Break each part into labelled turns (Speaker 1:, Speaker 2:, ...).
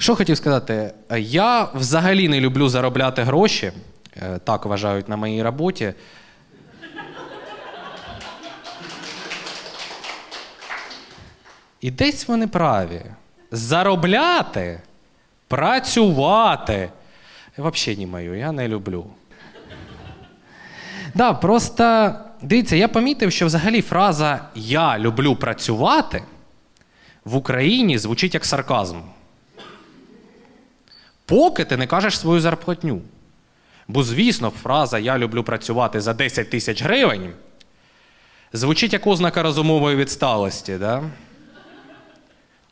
Speaker 1: Що хотів сказати? Я взагалі не люблю заробляти гроші. Е, Так вважають на моїй роботі. І десь вони праві. Заробляти, працювати. Взагалі не мою, я не люблю. Да, просто дивіться, я помітив, що взагалі фраза Я люблю працювати в Україні звучить як сарказм. Поки ти не кажеш свою зарплатню. Бо, звісно, фраза Я люблю працювати за 10 тисяч гривень звучить як ознака розумової відсталості, да?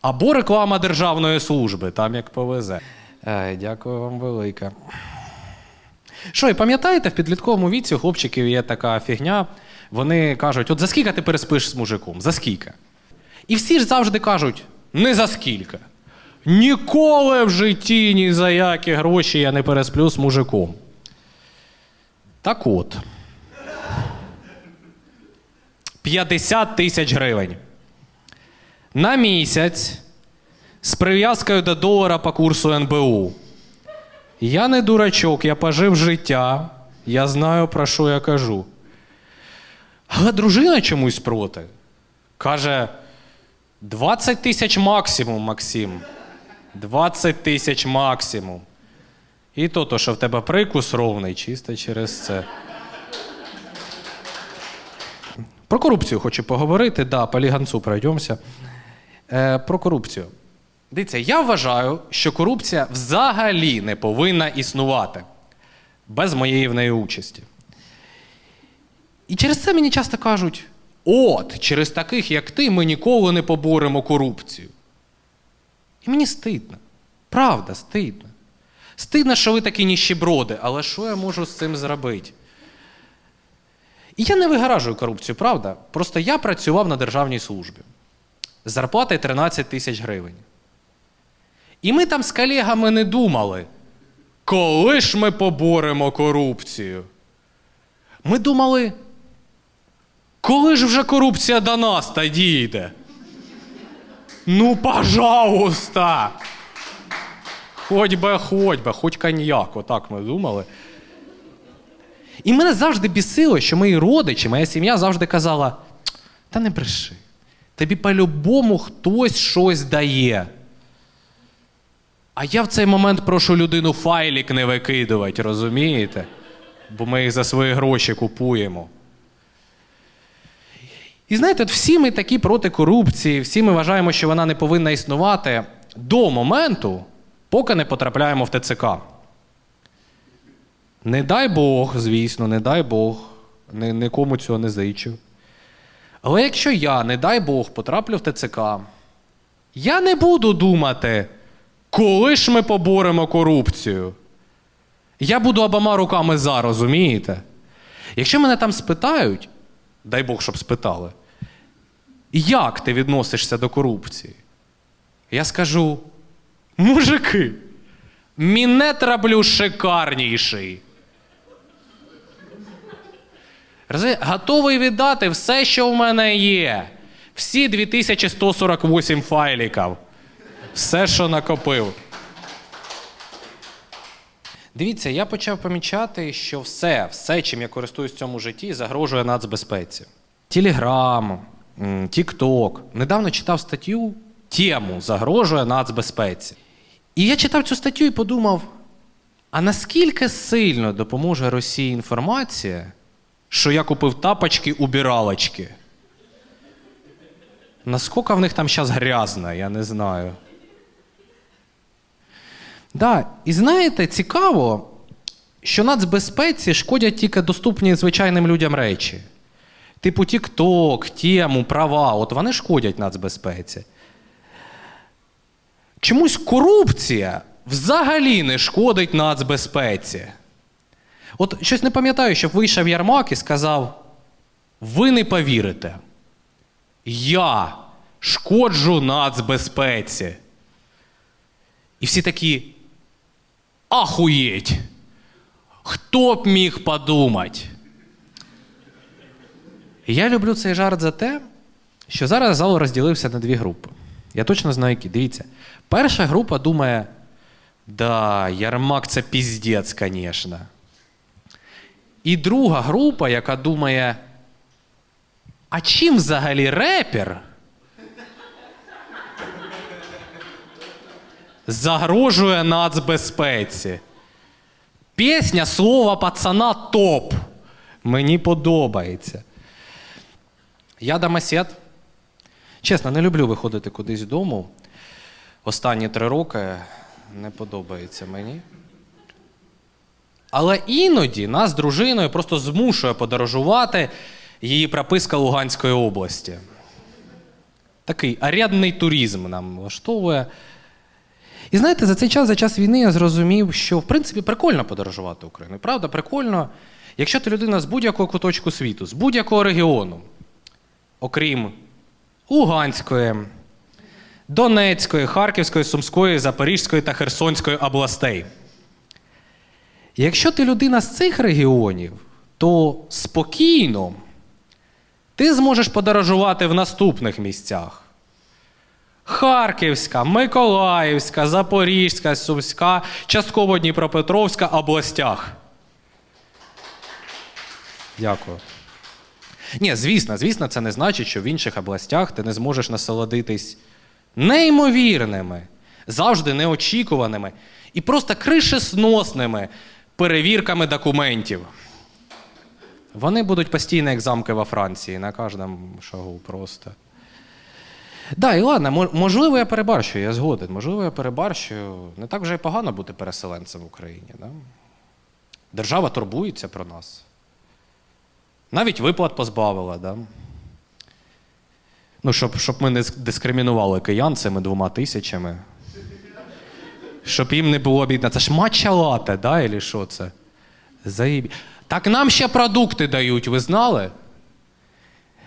Speaker 1: Або реклама державної служби, там як повезе. Е, дякую вам велике. Що, і пам'ятаєте, в підлітковому віці у хлопчиків є така фігня. Вони кажуть: от за скільки ти переспиш з мужиком? За скільки? І всі ж завжди кажуть: не за скільки. Ніколи в житті ні за які гроші я не пересплю з мужиком. Так от. 50 тисяч гривень. На місяць з прив'язкою до долара по курсу НБУ. Я не дурачок, я пожив життя, я знаю, про що я кажу. Але дружина чомусь проти. Каже: 20 тисяч максимум, Максим. 20 тисяч максимум. І то, то, що в тебе прикус ровний, чисто через це. Про корупцію хочу поговорити. Да, по ліганцу пройдемося. Е, про корупцію. Дивіться, я вважаю, що корупція взагалі не повинна існувати без моєї в неї участі. І через це мені часто кажуть: от, через таких, як ти, ми ніколи не поборемо корупцію. І мені стидно. Правда, стидно. Стидно, що ви такі ніщеброди, але що я можу з цим зробити? І я не вигаражую корупцію, правда? Просто я працював на державній службі. З зарплати 13 тисяч гривень. І ми там з колегами не думали, коли ж ми поборемо корупцію. Ми думали, коли ж вже корупція до нас та дійде? Ну, пожалуйста. Хоть би, хоть би, хоч коньяк, отак ми думали. І мене завжди бісило, що мої родичі, моя сім'я завжди казала: та не бреши, тобі по-любому хтось щось дає. А я в цей момент прошу людину файлік не викидувати, розумієте? Бо ми їх за свої гроші купуємо. І знаєте, от всі ми такі проти корупції, всі ми вважаємо, що вона не повинна існувати до моменту, поки не потрапляємо в ТЦК. Не дай Бог, звісно, не дай Бог, Ні- нікому цього не зичу. Але якщо я, не дай Бог, потраплю в ТЦК, я не буду думати, коли ж ми поборемо корупцію. Я буду обома руками за, розумієте? Якщо мене там спитають, дай Бог, щоб спитали, як ти відносишся до корупції? Я скажу: мужики, мінет роблю шикарніший. Готовий віддати все, що в мене є. Всі 2148 файліків. Все, що накопив. Дивіться, я почав помічати, що все, все, чим я користуюсь в цьому житті, загрожує нацбезпеці. Телеграм, Тікток. Недавно читав статтю тему загрожує нацбезпеці. І я читав цю статтю і подумав: а наскільки сильно допоможе Росії інформація, що я купив тапочки убиралочки? Наскільки в них там зараз грязно, я не знаю. Да, і знаєте, цікаво, що нацбезпеці шкодять тільки доступні звичайним людям речі. Типу TikTok, тему, права, от вони шкодять нацбезпеці. Чомусь корупція взагалі не шкодить нацбезпеці. От щось не пам'ятаю, щоб вийшов Ярмак і сказав: ви не повірите. Я шкоджу нацбезпеці. І всі такі. Ахуєть! Хто б міг подумати? Я люблю цей жарт за те, що зараз зал розділився на дві групи. Я точно знаю, які. Дивіться, перша група думає: Да, Ярмак це піздець, звісно. І друга група, яка думає, а чим взагалі репер загрожує нацбезпеці? Пісня слова пацана топ. Мені подобається. Я Дамасет. Чесно, не люблю виходити кудись з дому. Останні три роки не подобається мені. Але іноді нас з дружиною просто змушує подорожувати її прописка Луганської області. Такий арядний туризм нам влаштовує. І знаєте, за цей час, за час війни, я зрозумів, що в принципі прикольно подорожувати Україною. Правда, прикольно, якщо ти людина з будь-якого куточку світу, з будь-якого регіону, окрім Луганської, Донецької, Харківської, Сумської, Запорізької та Херсонської областей. Якщо ти людина з цих регіонів, то спокійно ти зможеш подорожувати в наступних місцях. Харківська, Миколаївська, Запорізька, Сумська, частково Дніпропетровська областях. Дякую. Ні, звісно, звісно, це не значить, що в інших областях ти не зможеш насолодитись неймовірними, завжди неочікуваними і просто кришесносними перевірками документів. Вони будуть постійні як замки во Франції на кожному шагу просто. Да, і ладно, можливо, я перебарщую, я згоден. Можливо, я перебарщую. Не так вже й погано бути переселенцем в Україні. Да? Держава турбується про нас. Навіть виплат позбавила, да? Ну, щоб, щоб ми не дискримінували киян цими двома тисячами. Щоб їм не було бідно. Це ж матча лате, да? Или що це? Заїбі. Так нам ще продукти дають, ви знали?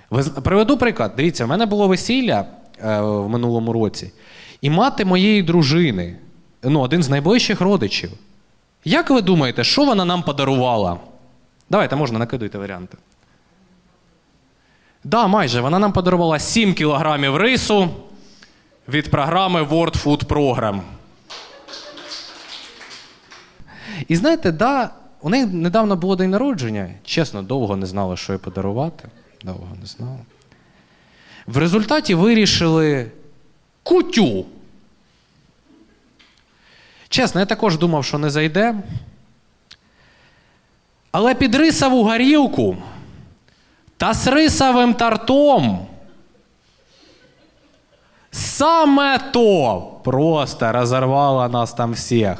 Speaker 1: Ви, приведу приклад. Дивіться, в мене було весілля в минулому році, і мати моєї дружини, ну, один з найближчих родичів. Як ви думаєте, що вона нам подарувала? Давайте, можна, накидуйте варіанти. Да, майже. Вона нам подарувала 7 кілограмів рису від програми World Food Program. І знаєте, да, у неї недавно було день народження. Чесно, довго не знала, що їй подарувати. Довго не знала. В результаті вирішили кутю. Чесно, я також думав, що не зайде. Але під рисову горілку та з рисовим тартом. Саме то просто розірвало нас там всіх.